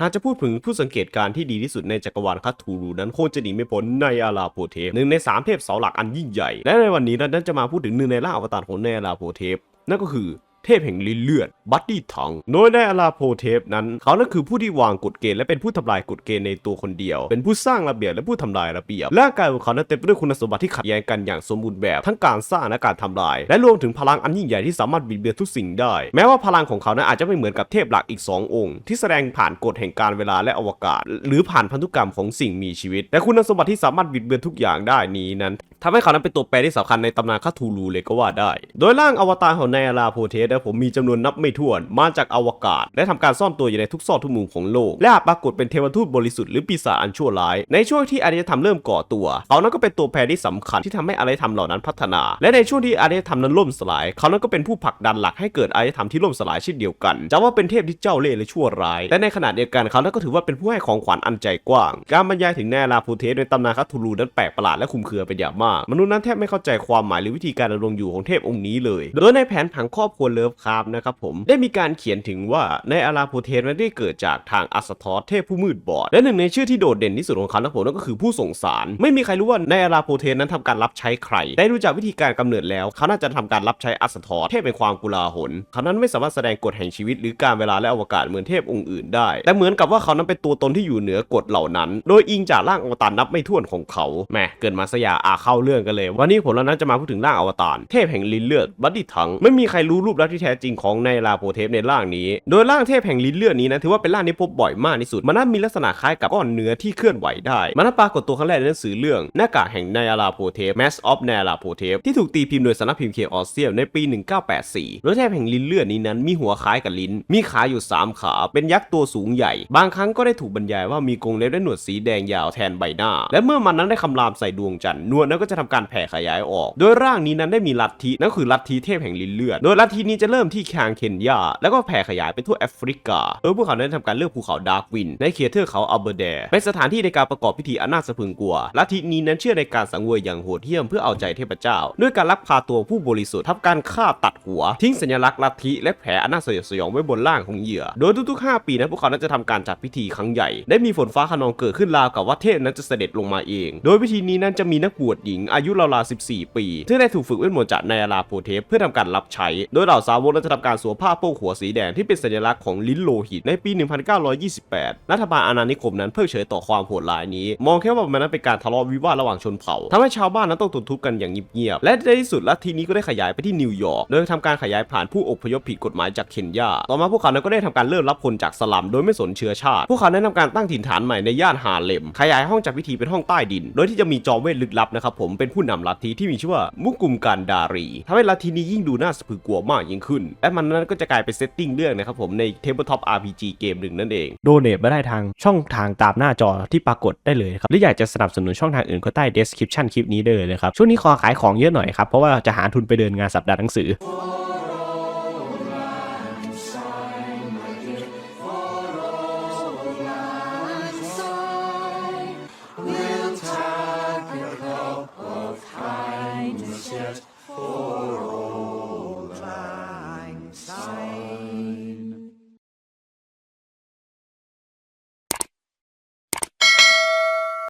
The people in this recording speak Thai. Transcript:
หากจะพูดถึงผู้สังเกตการณ์ที่ดีที่สุดในจักรวาลคัตทูรูนั้นคงจะหนีไม่พ้นในอาราโปเทปหนึ่งในสามเทพเสาหลักอันยิ่งใหญ่ และในวันนี้เรานั้นจะมาพูดถึงหนึ่งในล่าอวตารของในอาราโปเทปนั่นก็คือ เทพแห่งลิ้นเลือดบัตตี้ทังโดยในอาราโพเทปนั้น เขานั้นคือผู้ที่วางกฎเกณฑ์และเป็นผู้ทำลายกฎเกณฑ์ในตัวคนเดียว เป็นผู้สร้างระเบียบและผู้ทำลายระเบียบร่างกายของเขานั้นเต็มไปด้วยคุณสมบัติที่ขัดแย้งกันอย่างสมบูรณ์แบบทั้งการสร้างและการทำลาย และรวมถึงพลังอันยิ่งใหญ่ที่สามารถบิดเบือนทุกสิ่งได้ แม้ว่าพลังของเขานั้นอาจจะไม่เหมือนกับเทพหลักอีกสององค์ ที่แสดงผ่านกฎแห่งการเวลาและอวกาศ หรือผ่านพันธุกรรมของสิ่งมีชีวิต แต่คุณสมบัติที่สามารถบิดเบือนทุกอย่างได้นี้นั้นทำให้เขานั้นเป็นตัวแปรที่สำคัญในตำนานคาทูลูเลยก็ว่าได้ โดยร่างอวตารของไนอาราโพเทสนะผมมีจำนวนนับไม่ถ้วนมาจากอวกาศ และทำการซ่อนตัวอยู่ในทุกซอกทุกมุมของโลก และอาจปรากฏเป็นเทวทูตบริสุทธิ์หรือปีศาจอันชั่วร้าย ในช่วงที่อารยธรรมเริ่มก่อตัว เขานั้นก็เป็นตัวแปรที่สำคัญที่ทำให้อารยธรรมเหล่านั้นพัฒนา และในช่วงที่อารยธรรมนั้นล่มสลาย เขานั้นก็เป็นผู้ผลักดันหลักให้เกิดอารยธรรมที่ล่มสลายเช่นเดียวกันจะว่าเป็นเทพที่เจ้าเล่ห์และชั่วร้ายและในขณะเดียวกันเขานั้นก็ถือว่าเป็นผู้ให้ของขวัญอันใจกว้าง การบรรยายถึงแนราโพเทสในตำนานคัตทูลูนั้นแปลกประหลาดและคุมเครือเป็นอย่างมาก มนุษย์นั้นแทบไม่เข้าใจความหมายหรือวิธีการดำรงอยู่ของเทพองค์นี้เลย โดยในแผนผังครอบครัวเลฟคราฟนะครับผม ได้มีการเขียนถึงว่าในอาราโพเทนั้นได้เกิดจากทางอัสทอสเทพผู้มืดบอด และหนึ่งในชื่อที่โดดเด่นที่สุดของเขานะผมนั่นก็คือผู้ส่งสาร ไม่มีใครรู้ว่าในอาราโพเทสนั้นทำการรับใช้ใคร ได้รู้จักวิธีการกำเนิดแล้ว เขาน่าจะทำการรับใช้อัสทอสเทพเป็นความกุลาหลเขานั้นไม่สามารถแสดงกฎแห่งชีวิตหรือการเวลาและอวกาศเหมือนเทพองค์อื่นได้ แต่เหมือนกับว่าเขานั้นเป็นตัวตนที่อยู่เหนือกฎเหล่านั้น โดยอิงจากร่างอวตารนับไม่ถ้วนของเขาแหมเกินมาสยาอาเข้าเรื่องกันเลย วันนี้ผมแล้วนั้นจะมาพูดถึงร่างอวตารเทพแห่งลินเลือดบัดดี้ทังไม่มีใครรู้รูปลักษที่แท้จริงของในลาโพเทปในร่างนี้ โดยร่างเทพแห่งลิ้นเลือดนี้นะถือว่าเป็นร่างที่พบบ่อยมากที่สุด มันน่ามีลักษณะคล้ายกับก้อนเนื้อที่เคลื่อนไหวได้ มันน่าปรากฏตัวครั้งแรกในหนังสือเรื่องหน้ากากแห่งไนอาราโพเทป Mass of ไนอาราโพเทปที่ถูกตีพิมพ์โดยสำนักพิมพ์เคออสเซียมในปี 1984 โดยเทพแห่งลิ้นเลือดนี้นั้นมีหัวคล้ายกับลิ้น มีขาอยู่ 3 ขา เป็นยักษ์ตัวสูงใหญ่ บางครั้งก็ได้ถูกบรรยายว่ามีกรงเล็บและหนวดสีแดงยาวแทนใบหน้า และเมื่อมันนั้นได้คำรามใส่ดวงจันทร์หนวดนั้นก็จะทำการแผ่ขยายออก โดยร่างนี้นั้นได้มีลัทธินั่นคือลัทธิเทพแห่งลิ้นเลือด โดยลัทธินี้จะะเริ่มที่คางเคนยา แล้วก็แผ่ขยายไปทั่วแอฟริกาโดยพวกเขาได้นทำการเลือกภูเขาดาร์กวิน ในเขตเทือกเขาอัลเบอร์แดร์เป็นสถานที่ในการประกอบพิธีอนาสะพึงกลัวลัทธินี้นั้นเชื่อในการสังเวยอย่างโหดเหี้ยมเพื่อเอาใจเทพเจ้า ด้วยการลักพาตัวผู้บริสุทธิ์ทำการฆ่าตัดหัว ทิ้งสัญลักษณ์ลัทธิและแผลอนาสยดสยองไว้บนร่างของเหยื่อ โดยทุกๆ 5 ปีนั้นพวกเขานั้นจะทำการจัดพิธีครั้งใหญ่ ได้มีฝนฟ้าขนองเกิดขึ้นราวกับว่าเทพนั้นจะเสด็จลงมาเอง โดยพิธีนี้นั้นจะมีนักบวชหญิงอายุราวๆ14 ปีที่ได้ถูกฝึกเวทมนต์จากนายราโพเทปเพื่อทำการรับใช้ โดยเหล่าสาวกนั้นจะทำการสวมผ้าโป้งหัวสีแดงที่เป็นสัญลักษณ์ของลิ้นโลหิตในปี 1928 รัฐบาลอาณานิคมนั้นเพิกเฉยต่อความโหดร้ายนี้ มองแค่ว่ามันนั้นเป็นการทะเลาะวิวาทระหว่างชนเผ่าทำให้ชาวบ้านนั้นต้องทนทุกข์กันอย่างเงียบๆและในที่สุดลัทธินี้ก็ได้ขยายไปที่นิวยอร์กโดยทำการขยายผ่านผู้อพยพผิดกฎหมายจากเคนยาต่อมาพวกเขานั้นก็ได้ทำการเริ่มรับคนจากสลัมโดยไม่สนเชื้อชาติพวกเขาได้ทำการตั้งถิ่นฐานใหม่ในย่านฮาเลมขยายห้องจัดพิธีเป็นห้องใต้ดิน โดยที่จะมีจอมเวทลึกลับนะครับผมเป็นผู้นำลัทธิที่มีชื่อว่ามุกุมการดารีทำให้ลัทธินี้ยิ่งดูน่าสะพรึงกลัวมากยิงขึ้น และมันนั้นก็จะกลายเป็นเซตติ้งเรื่องนะครับผมใน Tabletop RPG เกมหนึ่งนั่นเองโดเนทมาได้ทางช่องทางตามหน้าจอที่ปรากฏได้เลยครับหรืออยากจะสนับสนุนช่องทางอื่นก็ใต้ description คลิปนี้ได้เลยนะครับช่วงนี้ขอขายของเยอะหน่อยครับเพราะว่าจะหาทุนไปเดินงานสัปดาห์หนังสือ